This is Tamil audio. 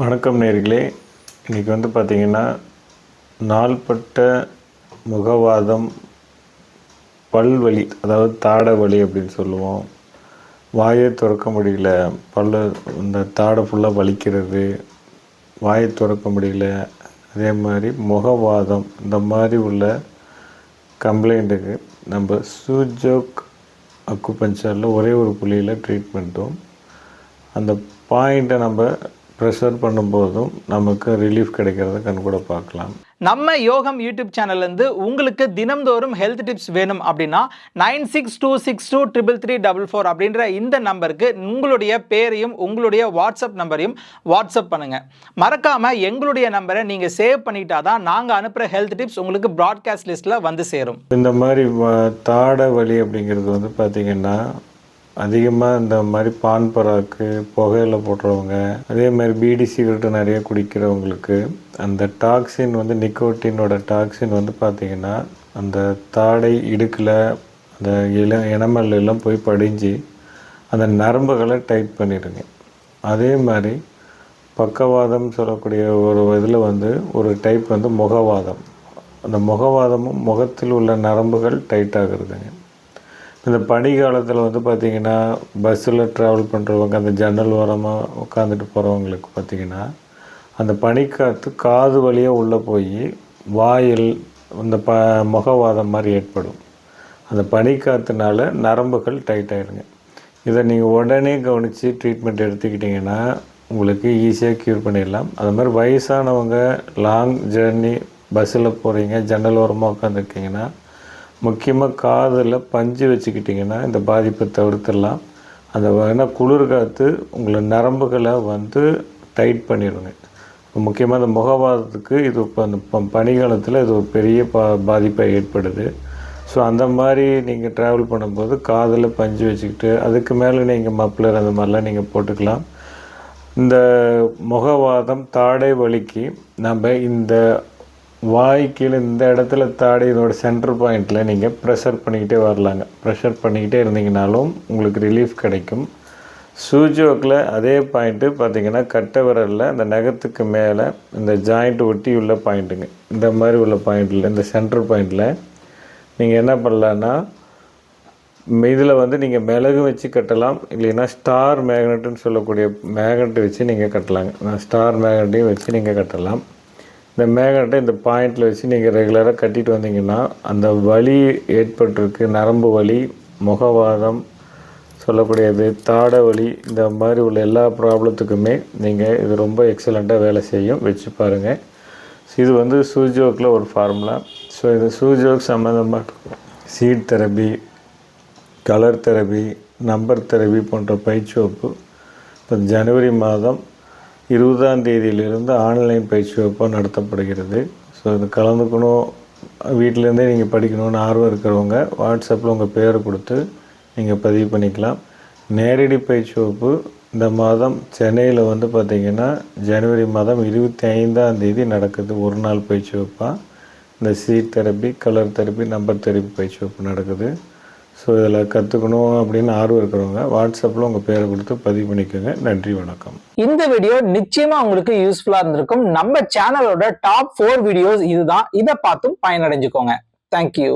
வணக்கம் நேர்களே. இன்றைக்கி வந்து பார்த்திங்கன்னா நாள்பட்ட முகவாதம் பல்வலி அதாவது தாடை வலி அப்படின்னு சொல்லுவோம். வாயை திறக்க முடியல பல்ல இந்த தாடை ஃபுல்லாக வலிக்கிறது வாயை திறக்க முடியல. அதே மாதிரி முகவாதம் இந்த மாதிரி உள்ள கம்ப்ளைண்ட்டுக்கு நம்ம சூஜோக் அக்குபஞ்சரில் ஒரே ஒரு புள்ளியில் ட்ரீட்மெண்ட்டும் அந்த பாயிண்ட்டை நம்ம ப்ரெஷர் பண்ணும்போதும் நமக்கு ரிலீஃப் கிடைக்கிறத கண் கூட பார்க்கலாம். நம்ம யோகம் யூடியூப் சேனல்லேருந்து உங்களுக்கு தினம்தோறும் ஹெல்த் டிப்ஸ் வேணும் அப்படின்னா nine six two six two triple three double four அப்படின்ற இந்த நம்பருக்கு உங்களுடைய பேரையும் உங்களுடைய வாட்ஸ்அப் நம்பரையும் வாட்ஸ்அப் பண்ணுங்கள் மறக்காமல் எங்களுடைய நம்பரை நீங்கள் சேவ் பண்ணிட்டா தான் நாங்கள் அனுப்புகிற ஹெல்த் டிப்ஸ் உங்களுக்கு ப்ராட்காஸ்ட் லிஸ்ட்டில் வந்து சேரும். இந்த மாதிரி தாடை வலி அப்படிங்கிறது வந்து பார்த்திங்கன்னா அதிகமாக இந்த மாதிரி பான் பராக்கு புகையில போடுறவங்க அதே மாதிரி பீடி சிகரெட்டு நிறைய குடிக்கிறவங்களுக்கு அந்த டாக்ஸின் வந்து நிக்கோட்டினோட டாக்ஸின் வந்து பார்த்திங்கன்னா அந்த தாடை இடுக்கில் அந்த இள இனமல் எல்லாம் போய் படிஞ்சு அந்த நரம்புகளை டைட் பண்ணிடுங்க. அதே மாதிரி பக்கவாதம் சொல்லக்கூடிய ஒரு இதில் வந்து ஒரு டைப் வந்து முகவாதம். அந்த முகவாதமும் முகத்தில் உள்ள நரம்புகள் டைட் ஆகுறதுங்க. இந்த பனி காலத்தில் வந்து பார்த்திங்கன்னா பஸ்ஸில் ட்ராவல் பண்ணுறவங்க அந்த ஜன்னல் ஓரமாக உட்காந்துட்டு போகிறவங்களுக்கு பார்த்திங்கன்னா அந்த பனிக்காற்று காது வழியாக உள்ளே போய் வாயில் இந்த ப முகவாதம் மாதிரி ஏற்படும். அந்த பனிக்காற்றுனால நரம்புகள் டைட் ஆகிடுங்க இதை நீங்கள் உடனே கவனித்து ட்ரீட்மெண்ட் எடுத்துக்கிட்டிங்கன்னா உங்களுக்கு ஈஸியாக க்யூர் பண்ணிடலாம். அது மாதிரி வயசானவங்க லாங் ஜேர்னி பஸ்ஸில் போகிறீங்க ஜன்னல் ஓரமாக உட்காந்துருக்கீங்கன்னா முக்கியமாக காதில் பஞ்சு வச்சுக்கிட்டிங்கன்னா இந்த பாதிப்பை தவிர்த்துடலாம். அந்த ஏன்னா குளிர் காற்று உங்களை நரம்புகளை வந்து டைட் பண்ணிடுங்க. முக்கியமாக இந்த முகவாதத்துக்கு இது இப்போ அந்த ப- பனிக்காலத்தில் இது ஒரு பெரிய பா பாதிப்பை ஏற்படுது. ஸோ அந்த மாதிரி நீங்கள் ட்ராவல் பண்ணும்போது காதில் பஞ்சு வச்சுக்கிட்டு அதுக்கு மேலே நீங்கள் மப்ளர் அந்த மாதிரிலாம் நீங்கள் போட்டுக்கலாம். இந்த முகவாதம் தாடை வலிக்கு நம்ம இந்த வாய் கீழே இந்த இடத்துல தாடி இதோட சென்டர் பாயிண்டில் நீங்கள் ப்ரெஷர் பண்ணிக்கிட்டே வரலாங்க. ப்ரெஷர் பண்ணிக்கிட்டே இருந்தீங்கனாலும் உங்களுக்கு ரிலீஃப் கிடைக்கும். சூஜோக்கில் அதே பாயிண்ட்டு பார்த்தீங்கன்னா கட்டை விரலில் அந்த நகத்துக்கு மேலே இந்த ஜாயிண்ட் ஒட்டி உள்ள பாயிண்ட்டுங்க இந்த மாதிரி உள்ள பாயிண்டில் இந்த சென்டர் பாயிண்டில் நீங்கள் என்ன பண்ணலான்னா இதில் வந்து நீங்கள் மிளகு வச்சு கட்டலாம் இல்லைன்னா ஸ்டார் மேக்னெட்டுன்னு சொல்லக்கூடிய மேக்னெட் வச்சு நீங்கள் கட்டலாங்க. ஸ்டார் மேக்னெட்டையும் வச்சு நீங்கள் கட்டலாம். இந்த மேகனட்டை இந்த பாயிண்டில் வச்சு நீங்கள் ரெகுலராக கட்டிட்டு வந்தீங்கன்னா அந்த வலி ஏற்பட்டிருக்கு. நரம்பு வலி முகவாதம் சொல்லக்கூடியது தாடை வலி இந்த மாதிரி உள்ள எல்லா ப்ராப்ளத்துக்குமே நீங்கள் இது ரொம்ப எக்ஸலண்ட்டாக வேலை செய்யும். வச்சு பாருங்கள் இது வந்து சூஜோக்கில் ஒரு ஃபார்முலா ஸோ இது சூஜோக் சம்மந்தமாக seed therapy colour therapy number therapy போன்ற பயிற்சிவகுப்பு இப்போ ஜனவரி மாதம் இருபதாம் தேதியிலிருந்து ஆன்லைன் பயிற்சி வகுப்பாக நடத்தப்படுகிறது. ஸோ இது கலந்துக்கணும். வீட்டிலேருந்தே நீங்கள் படிக்கணும்னு ஆர்வம் இருக்கிறவங்க வாட்ஸ்அப்பில் உங்கள் பேரை கொடுத்து நீங்கள் பதிவு பண்ணிக்கலாம். நேரடி பயிற்சி வகுப்பு இந்த மாதம் சென்னையில் வந்து பார்த்திங்கன்னா ஜனவரி மாதம் இருபத்தி ஐந்தாம் தேதி நடக்குது. ஒரு நாள் பயிற்சி வகுப்பாக இந்த seed therapy colour therapy number therapy பயிற்சி வகுப்பு நடக்குது. ஸோ இதில் கற்றுக்கணும் அப்படின்னு ஆர்வம் இருக்கிறவங்க வாட்ஸ்அப்பில் உங்கள் பேரை கொடுத்து பதிவு பண்ணிக்கோங்க. நன்றி வணக்கம். இந்த வீடியோ நிச்சயமா உங்களுக்கு யூஸ்ஃபுல்லாக இருந்திருக்கும். நம்ம சேனலோட டாப் ஃபோர் வீடியோஸ் இதுதான். இதை பார்த்தும் பயனடைஞ்சுக்கோங்க. தேங்க்யூ